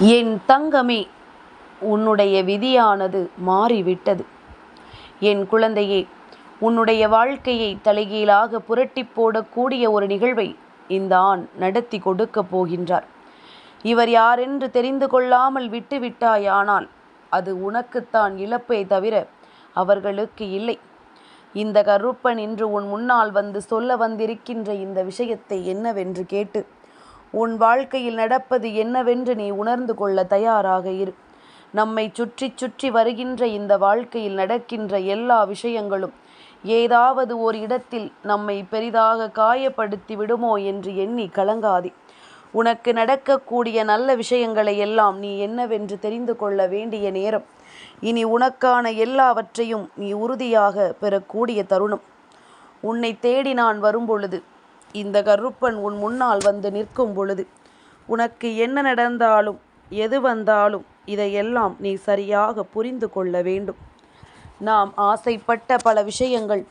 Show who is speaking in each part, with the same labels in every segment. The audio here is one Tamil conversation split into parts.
Speaker 1: என் தங்கமே உன்னுடைய விதியானது மாறிவிட்டது. என் குழந்தையே உன்னுடைய வாழ்க்கையை தலைகீழாக புரட்டி போடக்கூடிய ஒரு நிகழ்வை இந்த ஆண் நடத்தி கொடுக்கப் போகின்றார். இவர் யாரென்று தெரிந்து கொள்ளாமல் விட்டுவிட்டாயானால் அது உனக்குத்தான் இழப்பே தவிர அவர்களுக்கு இல்லை. இந்த கருப்பன் இன்று உன் முன்னால் வந்து சொல்ல வந்திருக்கின்ற இந்த விஷயத்தை என்னவென்று கேட்டு உன் வாழ்க்கையில் நடப்பது என்னவென்று நீ உணர்ந்து கொள்ள தயாராக இரு. நம்மை சுற்றி சுற்றி வருகின்ற இந்த வாழ்க்கையில் நடக்கின்ற எல்லா விஷயங்களும் ஏதாவது ஒரு இடத்தில் நம்மை பெரிதாக காயப்படுத்தி விடுமோ என்று எண்ணி கலங்காதே. உனக்கு நடக்கக்கூடிய நல்ல விஷயங்களை எல்லாம் நீ என்னவென்று தெரிந்து கொள்ள வேண்டிய நேரம். இனி உனக்கான எல்லாவற்றையும் நீ உறுதியாக பெறக்கூடிய தருணம். உன்னை தேடி நான் வரும்பொழுது இந்த கருப்பன் உன் முன்னால் வந்து நிற்கும் பொழுது உனக்கு என்ன நடந்தாலும் எது வந்தாலும் இதையெல்லாம் நீ சரியாக புரிந்து கொள்ள வேண்டும். நாம் ஆசைப்பட்ட பல விஷயங்கள்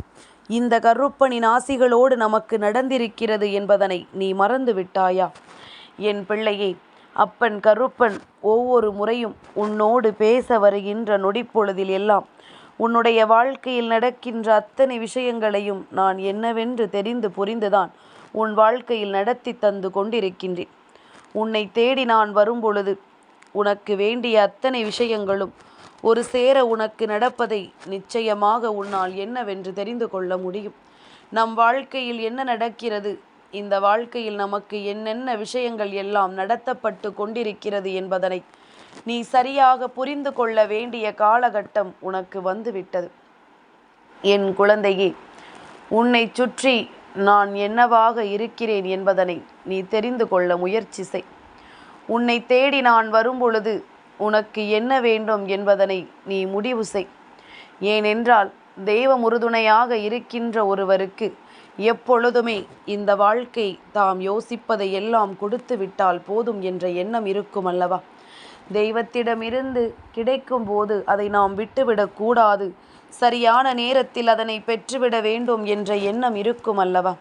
Speaker 1: இந்த கருப்பனின் ஆசிகளோடு நமக்கு நடந்திருக்கிறது என்பதனை நீ மறந்து விட்டாயா? என் பிள்ளையே அப்பன் கருப்பன் ஒவ்வொரு முறையும் உன்னோடு பேச வருகின்ற நொடிப்பொழுதில் எல்லாம் உன்னுடைய வாழ்க்கையில் நடக்கின்ற அத்தனை விஷயங்களையும் நான் என்னவென்று தெரிந்து புரிந்துதான் உன் வாழ்க்கையில் நடத்தி தந்து கொண்டிருக்கின்றேன். உன்னை தேடி நான் வரும்பொழுது உனக்கு வேண்டிய அத்தனை விஷயங்களும் ஒரு சேர உனக்கு நடப்பதை நிச்சயமாக உன்னால் என்னவென்று தெரிந்து கொள்ள முடியும். நம் வாழ்க்கையில் என்ன நடக்கிறது? இந்த வாழ்க்கையில் நமக்கு என்னென்ன விஷயங்கள் எல்லாம் நடத்தப்பட்டு கொண்டிருக்கிறது என்பதனை நீ சரியாக புரிந்து கொள்ள வேண்டிய காலகட்டம் உனக்கு வந்துவிட்டது. என் குழந்தையே உன்னை சுற்றி நான் என்னவாக இருக்கிறேன் என்பதனை நீ தெரிந்து கொள்ள முயற்சி செய். உன்னை தேடி நான் வரும்பொழுது உனக்கு என்ன வேண்டும் என்பதனை நீ முடிவு செய். ஏனென்றால் தெய்வ உறுதுணையாக இருக்கின்ற ஒருவருக்கு எப்பொழுதுமே இந்த வாழ்க்கை தாம் யோசிப்பதை எல்லாம் கொடுத்து விட்டால் போதும் என்ற எண்ணம் இருக்கும் அல்லவா? தெய்வத்திடமிருந்து கிடைக்கும் போது அதை நாம் விட்டுவிடக்கூடாது சரியான நேரத்தில் அதனை பெற்றுவிட வேண்டும் என்ற எண்ணம் இருக்கும் அல்லவா?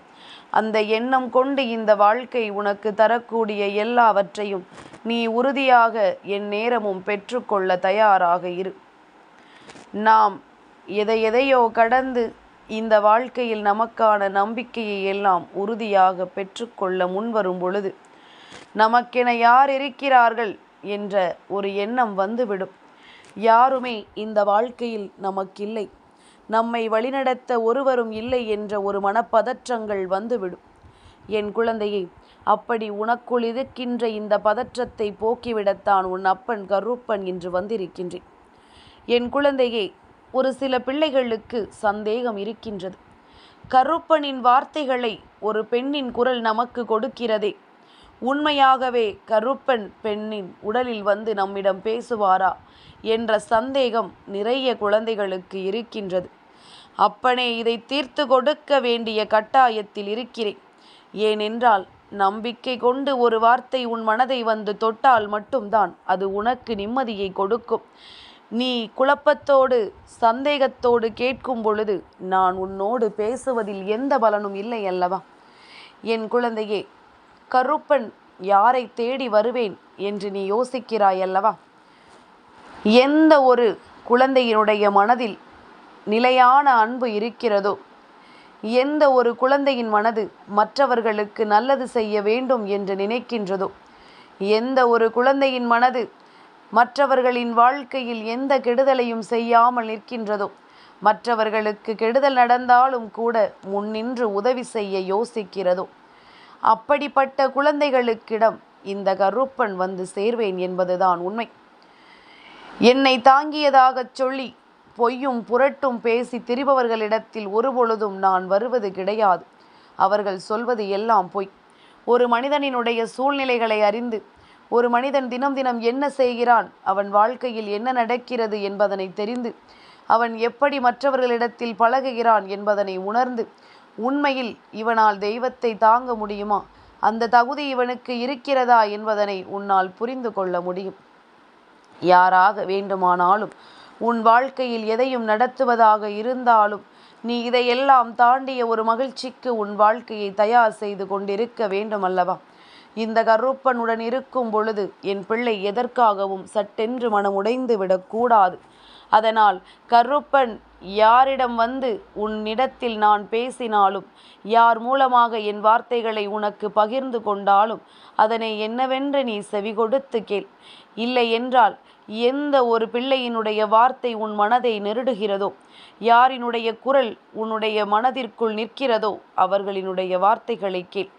Speaker 1: அந்த எண்ணம் கொண்டு இந்த வாழ்க்கை உனக்கு தரக்கூடிய எல்லாவற்றையும் நீ உறுதியாக என் நேரமும் பெற்றுக்கொள்ள தயாராக இரு. நாம் எதை எதையோ கடந்து இந்த வாழ்க்கையில் நமக்கான நம்பிக்கையை எல்லாம் உறுதியாக பெற்றுக்கொள்ள முன்வரும் பொழுது நமக்கென யார் இருக்கிறார்கள் என்ற ஒரு எண்ணம் வந்துவிடும். யாருமே இந்த வாழ்க்கையில் நமக்கில்லை. நம்மை வழிநடத்த ஒருவரும் இல்லை என்ற ஒரு மனப்பதற்றங்கள் வந்துவிடும். என் குழந்தையை அப்படி உனக்குள் இருக்கின்ற இந்த பதற்றத்தை போக்கிவிடத்தான் உன் அப்பன் கருப்பன் இன்று வந்திருக்கின்றேன். என் குழந்தையே ஒரு சில பிள்ளைகளுக்கு சந்தேகம் இருக்கின்றது. கருப்பனின் வார்த்தைகளை ஒரு பெண்ணின் குரல் நமக்கு கொடுக்கிறதே. உண்மையாகவே கருப்பன் பெண்ணின் உடலில் வந்து நம்மிடம் பேசுவாரா என்ற சந்தேகம் நிறைய குழந்தைகளுக்கு இருக்கின்றது. அப்பனே இதை தீர்த்து கொடுக்க வேண்டிய கட்டாயத்தில் இருக்கிறேன். ஏனென்றால் நம்பிக்கை கொண்டு ஒரு வார்த்தை உன் மனதை வந்து தொட்டால் மட்டும்தான் அது உனக்கு நிம்மதியை கொடுக்கும். நீ குழப்பத்தோடு சந்தேகத்தோடு கேட்கும் பொழுது நான் உன்னோடு பேசுவதில் எந்த பலனும் இல்லை அல்லவா? என் குழந்தையே கருப்பன் யாரை தேடி வருவேன் என்று நீ யோசிக்கிறாய் அல்லவா எந்த ஒரு குழந்தையினுடைய மனதில் நிலையான அன்பு இருக்கிறதோ எந்த ஒரு குழந்தையின் மனது மற்றவர்களுக்கு நல்லது செய்ய வேண்டும் என்று நினைக்கின்றதோ எந்த ஒரு குழந்தையின் மனது மற்றவர்களின் வாழ்க்கையில் எந்த கெடுதலையும் செய்யாமல் நிற்கின்றதோ மற்றவர்களுக்கு கெடுதல் நடந்தாலும் கூட முன்னின்று உதவி செய்ய யோசிக்கிறதோ அப்படிப்பட்ட குழந்தைகளுக்கிடம் இந்த கருப்பன் வந்து சேர்வேன் என்பதுதான் உண்மை. என்னை தாங்கியதாகச் சொல்லி பொய்யும் புரட்டும் பேசி திரிபவர்களிடத்தில் ஒருபொழுதும் நான் வருவது கிடையாது. அவர்கள் சொல்வது எல்லாம் பொய். ஒரு மனிதனினுடைய சூழ்நிலைகளை அறிந்து ஒரு மனிதன் தினம் தினம் என்ன செய்கிறான் அவன் வாழ்க்கையில் என்ன நடக்கிறது என்பதனை தெரிந்து அவன் எப்படி மற்றவர்களிடத்தில் பழகுகிறான் என்பதனை உணர்ந்து உண்மையில் இவனால் தெய்வத்தை தாங்க முடியுமா? அந்த தகுதி இவனுக்கு இருக்கிறதா என்பதனை உன்னால் புரிந்து கொள்ள முடியும். யாராக வேண்டுமானாலும் உன் வாழ்க்கையில் எதையும் நடத்துவதாக இருந்தாலும் நீ இதையெல்லாம் தாண்டிய ஒரு மகிழ்ச்சிக்கு உன் வாழ்க்கையை தயார் செய்து கொண்டிருக்க வேண்டும் அல்லவா இந்த கருப்பனுடன் இருக்கும் பொழுது என் பிள்ளை எதற்காகவும் சட்டென்று மனம் உடைந்து விடக்கூடாது. அதனால் கருப்பன் யாரிடம் வந்து உன்னிடத்தில் நான் பேசினாலும் யார் மூலமாக என் வார்த்தைகளை உனக்கு பகிர்ந்து கொண்டாலும் அதனை என்னவென்று நீ செவி கொடுத்து கேள். இல்லை என்றால் எந்த ஒரு பிள்ளையினுடைய வார்த்தை உன் மனதை நெருடுகிறதோ யாரினுடைய குரல் உன்னுடைய மனதிற்குள் நிற்கிறதோ அவர்களினுடைய வார்த்தைகளை கேள்.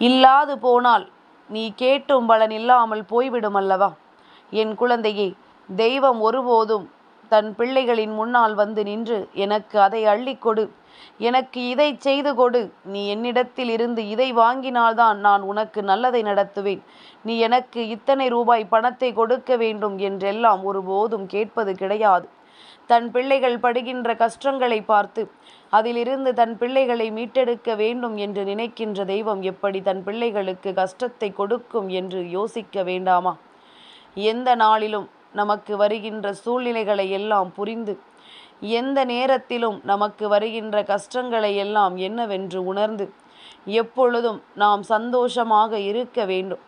Speaker 1: இல்லாது போனால் நீ கேட்டும் பலன் இல்லாமல் போய்விடும் அல்லவா? என் குழந்தையே தெய்வம் ஒருபோதும் தன் பிள்ளைகளின் முன்னால் வந்து நின்று எனக்கு அதை அள்ளிக் கொடு. எனக்கு இதை செய்து கொடு. நீ என்னிடத்தில் இருந்து இதை வாங்கினால்தான் நான் உனக்கு நல்லதை நடத்துவேன். நீ எனக்கு இத்தனை ரூபாய் பணத்தை கொடுக்க வேண்டும் என்றெல்லாம் ஒருபோதும் கேட்பது கிடையாது. தன் பிள்ளைகள் படுகின்ற கஷ்டங்களை பார்த்து அதிலிருந்து தன் பிள்ளைகளை மீட்டெடுக்க வேண்டும் என்று நினைக்கின்ற தெய்வம் எப்படி தன் பிள்ளைகளுக்கு கஷ்டத்தை கொடுக்கும் என்று யோசிக்க வேண்டாமா? எந்த நாளிலும் நமக்கு வருகின்ற சூழ்நிலைகளை எல்லாம் புரிந்து எந்த நேரத்திலும் நமக்கு வருகின்ற கஷ்டங்களை எல்லாம் என்னவென்று உணர்ந்து எப்பொழுதும் நாம் சந்தோஷமாக இருக்க வேண்டும்.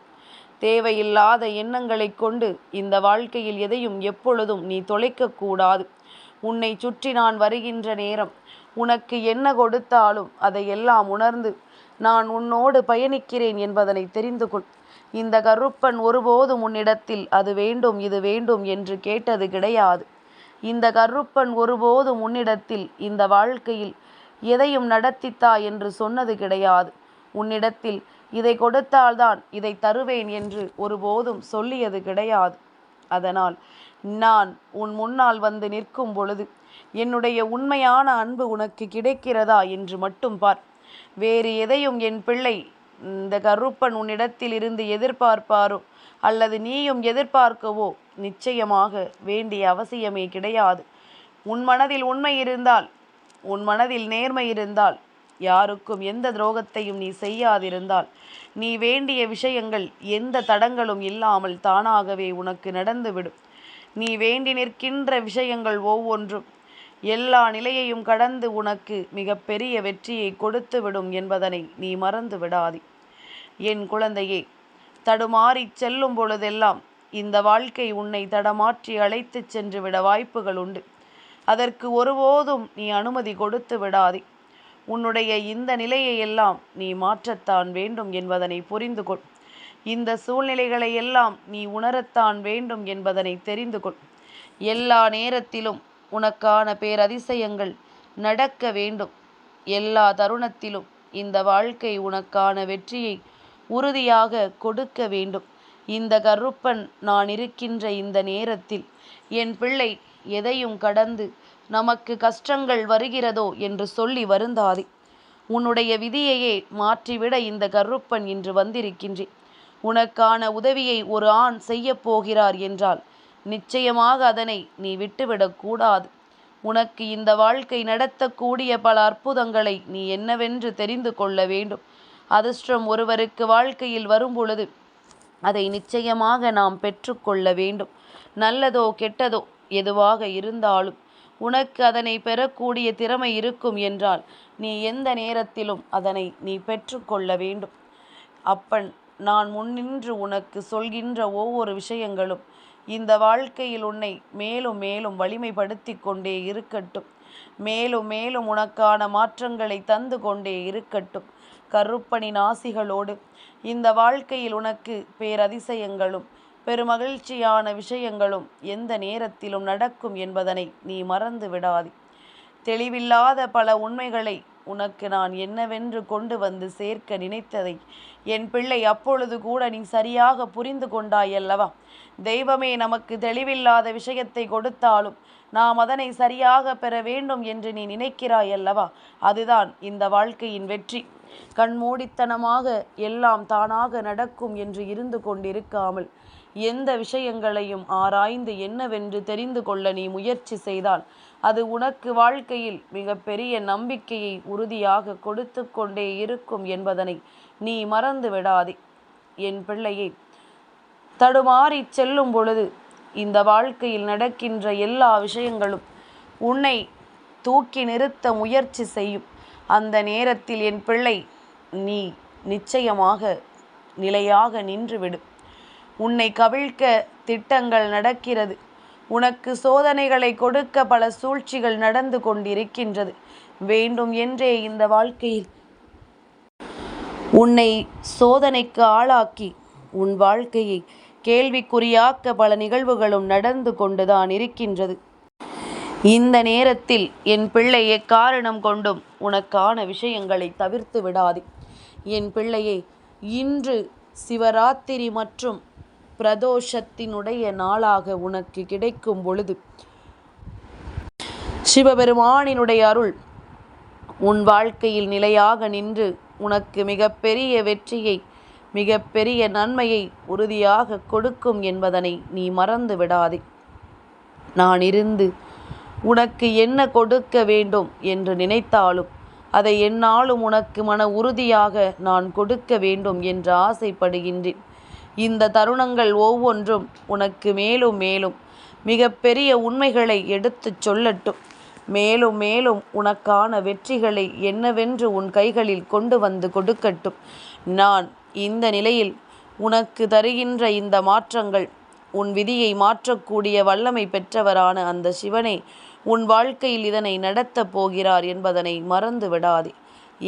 Speaker 1: தேவையில்லாத எண்ணங்களை கொண்டு இந்த வாழ்க்கையில் எதையும் எப்பொழுதும் நீ தொலைக்கக்கூடாது உன்னை சுற்றி நான் வருகின்ற நேரம் உனக்கு என்ன கொடுத்தாலும் அதையெல்லாம் உணர்ந்து நான் உன்னோடு பயணிக்கிறேன் என்பதனை தெரிந்து கொள். இந்த கருப்பன் ஒருபோதும் உன்னிடத்தில் அது வேண்டும் இது வேண்டும் என்று கேட்டது கிடையாது. இந்த கருப்பன் ஒருபோதும் உன்னிடத்தில் இந்த வாழ்க்கையில் எதையும் நடத்தித்தா என்று சொன்னது கிடையாது. உன்னிடத்தில் இதை கொடுத்தால்தான் இதை தருவேன் என்று ஒருபோதும் சொல்லியது கிடையாது. அதனால் நான் உன் முன்னால் வந்து நிற்கும் பொழுது என்னுடைய உண்மையான அன்பு உனக்கு கிடைக்கிறதா என்று மட்டும் பார். வேறு எதையும் என் பிள்ளை இந்த கருப்பன் உன்னிடத்தில் இருந்து எதிர்பார்ப்பாரோ? அல்லது நீயும் எதிர்பார்க்கவோ? நிச்சயமாக வேண்டிய அவசியமே கிடையாது. உன் மனதில் உண்மை இருந்தால் உன் மனதில் நேர்மை இருந்தால் யாருக்கும் எந்த துரோகத்தையும் நீ செய்யாதிருந்தால் நீ வேண்டிய விஷயங்கள் எந்த தடங்களும் இல்லாமல் தானாகவே உனக்கு நடந்துவிடும். நீ வேண்டி நிற்கின்ற விஷயங்கள் ஒவ்வொன்றும் எல்லா நிலையையும் கடந்து உனக்கு மிக பெரிய வெற்றியை கொடுத்துவிடும் என்பதனை நீ மறந்து விடாதே. என் குழந்தையே தடுமாறி செல்லும் பொழுதெல்லாம் இந்த வாழ்க்கை உன்னை தடமாற்றி அழைத்துச் சென்று விட வாய்ப்புகள் உண்டு. அதற்கு ஒருபோதும் நீ அனுமதி கொடுத்து விடாதே. உன்னுடைய இந்த நிலையை எல்லாம் நீ மாற்றத்தான் வேண்டும் என்பதனை புரிந்து கொள். இந்த சூழ்நிலைகளை எல்லாம் நீ உணரத்தான் வேண்டும் என்பதனை தெரிந்து கொள். எல்லா நேரத்திலும் உனக்கான பேரதிசயங்கள் நடக்க வேண்டும். எல்லா தருணத்திலும் இந்த வாழ்க்கை உனக்கான வெற்றியை உறுதியாக கொடுக்க வேண்டும். இந்த கருப்பன் நான் இருக்கின்ற இந்த நேரத்தில் என் பிள்ளை எதையும் கடந்து நமக்கு கஷ்டங்கள் வருகிறதோ என்று சொல்லி வருந்தாதே. உன்னுடைய விதியையே மாற்றிவிட இந்த கருப்பன் இன்று வந்திருக்கின்றேன். உனக்கான உதவியை ஒரு ஆண் செய்யப் போகிறார் என்றால் நிச்சயமாக அதனை நீ விட்டுவிடக்கூடாது உனக்கு இந்த வாழ்க்கை நடத்தக்கூடிய பல அற்புதங்களை நீ என்னவென்று தெரிந்து கொள்ள வேண்டும். அதிர்ஷ்டம் ஒருவருக்கு வாழ்க்கையில் வரும் பொழுது அதை நிச்சயமாக நாம் பெற்றுக்கொள்ள வேண்டும். நல்லதோ கெட்டதோ எதுவாக இருந்தாலும் உனக்கு அதனை பெறக்கூடிய திறமை இருக்கும் என்றால் நீ எந்த நேரத்திலும் அதனை நீ பெற்றுக்கொள்ள வேண்டும். அப்பன் நான் முன்னின்று உனக்கு சொல்கின்ற ஒவ்வொரு விஷயங்களும் இந்த வாழ்க்கையில் உன்னை மேலும் மேலும் வலிமைப்படுத்தி கொண்டே இருக்கட்டும். மேலும் மேலும் உனக்கான மாற்றங்களை தந்து கொண்டே இருக்கட்டும். கருப்பணி ஆசிகளோடு இந்த வாழ்க்கையில் உனக்கு பேரதிசயங்களும் பெருமகிழ்ச்சியான விஷயங்களும் எந்த நேரத்திலும் நடக்கும் என்பதனை நீ மறந்து விடாதே. தெளிவில்லாத பல உண்மைகளை உனக்கு நான் என்னவென்று கொண்டு வந்து சேர்க்க நினைத்ததை என் பிள்ளை அப்பொழுது கூட நீ சரியாக புரிந்து கொண்டாயல்லவா? தெய்வமே நமக்கு தெளிவில்லாத விஷயத்தை கொடுத்தாலும் நாம் அதனை சரியாக பெற வேண்டும் என்று நீ நினைக்கிறாய் அல்லவா அதுதான் இந்த வாழ்க்கையின் வெற்றி. கண்மூடித்தனமாக எல்லாம் தானாக நடக்கும் என்று இருந்து கொண்டிருக்காமல் எந்த விஷயங்களையும் ஆராய்ந்து என்னவென்று தெரிந்து கொள்ள நீ முயற்சி செய்தால் அது உனக்கு வாழ்க்கையில் மிகப்பெரிய நம்பிக்கையை உறுதியாக கொடுத்து கொண்டே இருக்கும் என்பதனை நீ மறந்து விடாதே. என் பிள்ளையை தடுமாறி செல்லும் பொழுது இந்த வாழ்க்கையில் நடக்கின்ற எல்லா விஷயங்களும் உன்னை தூக்கி நிறுத்த முயற்சி செய்யும். அந்த நேரத்தில் என் பிள்ளை நீ நிச்சயமாக நிலையாக நின்றுவிடும் உன்னை கவிழ்க்க திட்டங்கள் நடக்கிறது. உனக்கு சோதனைகளை கொடுக்க பல சூழ்ச்சிகள் நடந்து கொண்டிருக்கின்றது. வேண்டும் என்றே இந்த வாழ்க்கையில். உன்னை சோதனைக்கு ஆளாக்கி உன் வாழ்க்கையை கேள்விக்குறியாக்க பல நிகழ்வுகளும் நடந்து கொண்டுதான் இருக்கின்றது. இந்த நேரத்தில் என் பிள்ளையை காரணம் கொண்டும் உனக்கான விஷயங்களை தவிர்த்து விடாதே. என் பிள்ளையை இன்று சிவராத்திரி மற்றும் பிரதோஷத்தினுடைய நாளாக உனக்கு கிடைக்கும் பொழுது. சிவபெருமானினுடைய அருள் உன் வாழ்க்கையில் நிலையாக நின்று உனக்கு மிகப்பெரிய வெற்றியை மிகப்பெரிய நன்மையை உறுதியாக கொடுக்கும் என்பதனை நீ மறந்து விடாதே. நான் இருந்து உனக்கு என்ன கொடுக்க வேண்டும் என்று நினைத்தாலும் அதை என்னாலும் உனக்கு மன உறுதியாக நான் கொடுக்க வேண்டும் என்று ஆசைப்படுகின்றேன். இந்த தருணங்கள் ஒவ்வொன்றும் உனக்கு மேலும் மேலும் மிகப்பெரிய உண்மைகளை எடுத்துச் சொல்லட்டும். மேலும் மேலும் உனக்கான வெற்றிகளை என்னவென்று உன் கைகளில் கொண்டு வந்து கொடுக்கட்டும். நான் இந்த நிலையில் உனக்கு தருகின்ற இந்த மாற்றங்கள் உன் விதியை மாற்றக்கூடிய வல்லமை பெற்றவரான அந்த சிவனை உன் வாழ்க்கையில் இதனை நடத்தப் போகிறார் என்பதனை மறந்து விடாதே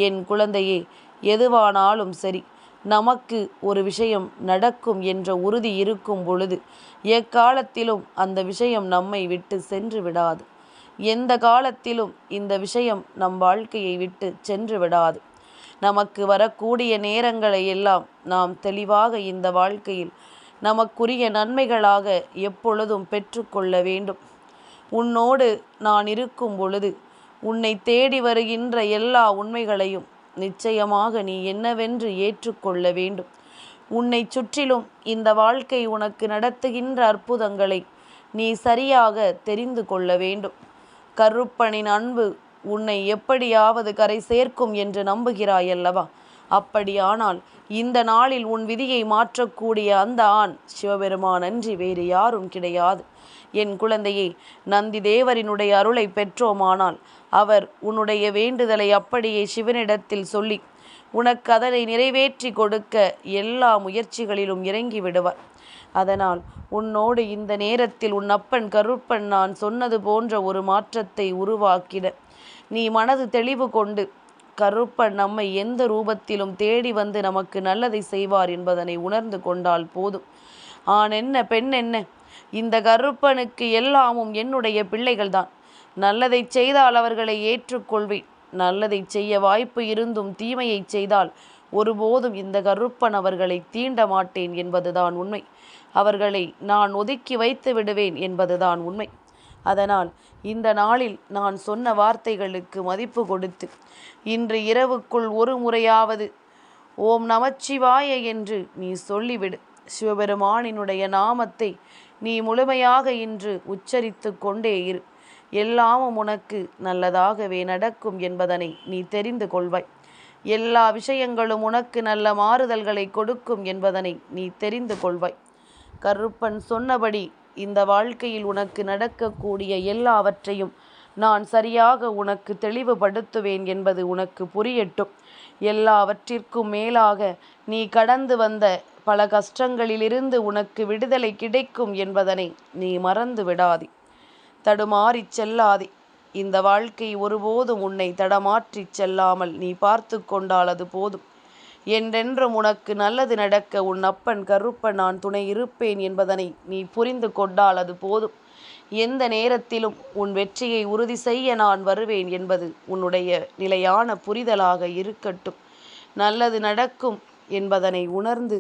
Speaker 1: என் குழந்தையே எதுவானாலும் சரி நமக்கு ஒரு விஷயம் நடக்கும் என்ற உறுதி இருக்கும் பொழுது எக்காலத்திலும் அந்த விஷயம் நம்மை விட்டு சென்று விடாது. எந்த காலத்திலும் இந்த விஷயம் நம் வாழ்க்கையை விட்டு சென்று விடாது. நமக்கு வரக்கூடிய நேரங்களை எல்லாம் நாம் தெளிவாக இந்த வாழ்க்கையில் நமக்குரிய நன்மைகளாக எப்பொழுதும் பெற்றுக்கொள்ள வேண்டும். உன்னோடு நான் இருக்கும் பொழுது உன்னை தேடி வருகின்ற எல்லா உண்மைகளையும் நிச்சயமாக நீ என்னவென்று ஏற்றுக்கொள்ள வேண்டும். உன்னை சுற்றிலும் இந்த வாழ்க்கை உனக்கு நடத்துகின்ற அற்புதங்களை நீ சரியாக தெரிந்து கொள்ள வேண்டும். கருப்பனின் அன்பு உன்னை எப்படியாவது கரை சேர்க்கும் என்று நம்புகிறாயல்லவா? அப்படியானால் இந்த நாளில் உன் விதியை மாற்றக்கூடிய அந்த ஆண் சிவபெருமான் அன்றி வேறு யாரும் கிடையாது. என் குழந்தையே நந்தி தேவரினுடைய அருளை பெற்றோமானால் அவர் உன்னுடைய வேண்டுதலை அப்படியே சிவனிடத்தில் சொல்லி உனக்கு அதனை நிறைவேற்றி கொடுக்க எல்லா முயற்சிகளிலும் இறங்கி விடுவார். அதனால் உன்னோடு இந்த நேரத்தில் உன் அப்பன் கருப்பன் நான் சொன்னது போன்ற ஒரு மாற்றத்தை உருவாக்கிட நீ மனது தெளிவு கொண்டு கருப்பன் நம்மை எந்த ரூபத்திலும் தேடி வந்து நமக்கு நல்லதை செய்வார் என்பதனை உணர்ந்து கொண்டால் போதும். ஆண் என்ன பெண் என்ன இந்த கருப்பனுக்கு எல்லாமும் என்னுடைய பிள்ளைகள்தான். நல்லதை செய்தால் அவர்களை ஏற்றுக்கொள்வேன். நல்லதை செய்ய வாய்ப்பு இருந்தும் தீமையை செய்தால் ஒருபோதும் இந்த கருப்பன் அவர்களை தீண்ட மாட்டேன் என்பதுதான் உண்மை. அவர்களை நான் ஒதுக்கி வைத்து விடுவேன் என்பதுதான் உண்மை. அதனால் இந்த நாளில் நான் சொன்ன வார்த்தைகளுக்கு மதிப்பு கொடுத்து இன்று இரவுக்குள் ஒரு முறையாவது ஓம் நமச்சிவாய என்று நீ சொல்லிவிடு. சிவபெருமானினுடைய நாமத்தை நீ முழுமையாக இன்று உச்சரித்து கொண்டே இரு. எல்லாமும் உனக்கு நல்லதாகவே நடக்கும் என்பதனை நீ தெரிந்து கொள்வாய். எல்லா விஷயங்களும் உனக்கு நல்ல மாறுதல்களை கொடுக்கும் என்பதனை நீ தெரிந்து கொள்வாய். கருப்பன் சொன்னபடி இந்த வாழ்க்கையில் உனக்கு நடக்கக்கூடிய எல்லாவற்றையும் நான் சரியாக உனக்கு தெளிவுபடுத்துவேன் என்பது உனக்கு புரியட்டும். எல்லாவற்றிற்கும் மேலாக நீ கடந்து வந்த பல கஷ்டங்களிலிருந்து உனக்கு விடுதலை கிடைக்கும் என்பதனை நீ மறந்து விடாதே. தடுமாறிச் செல்லாதே. இந்த வாழ்க்கை ஒருபோதும் உன்னை தடமாற்றிச் செல்லாமல் நீ பார்த்து கொண்டால் அது போதும். என்றென்றும் உனக்கு நல்லது நடக்க உன் அப்பன் கருப்பன் நான் துணை இருப்பேன் என்பதனை நீ புரிந்து கொண்டால் அது போதும். எந்த நேரத்திலும் உன் வெற்றியை உறுதி செய்ய நான் வருவேன் என்பது உன்னுடைய நிலையான புரிதலாக இருக்கட்டும். நல்லது நடக்கும் என்பதனை உணர்ந்து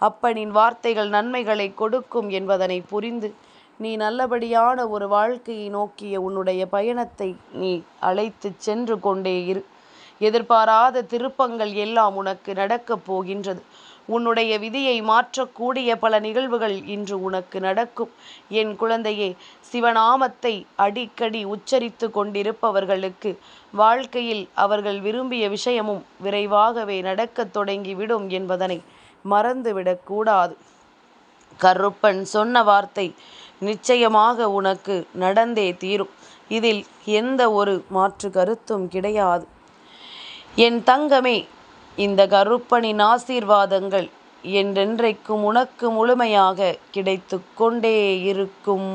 Speaker 1: அப்பனின் வார்த்தைகள் நன்மைகளை கொடுக்கும் என்பதனை புரிந்து நீ நல்லபடியான ஒரு வாழ்க்கையை நோக்கிய உன்னுடைய பயணத்தை நீ அழைத்து சென்று கொண்டே இரு. எதிர்பாராத திருப்பங்கள் எல்லாம் உனக்கு நடக்கப் போகின்றது. உன்னுடைய விதியை மாற்றக்கூடிய பல நிகழ்வுகள் இன்று உனக்கு நடக்கும். என் குழந்தையே சிவநாமத்தை அடிக்கடி உச்சரித்து கொண்டிருப்பவர்களுக்கு வாழ்க்கையில் அவர்கள் விரும்பிய விஷயமும் விரைவாகவே நடக்கத் தொடங்கிவிடும் என்பதனை மறந்துவிடக்கூடாது. கருப்பன் சொன்ன வார்த்தை நிச்சயமாக உனக்கு நடந்தே தீரும். இதில் எந்த ஒரு மாற்று கருத்தும் கிடையாது. என் தங்கமே இந்த கருப்பனின் ஆசீர்வாதங்கள் என்றென்றைக்கும் உனக்கு முழுமையாக கிடைத்து கொண்டே இருக்கும்.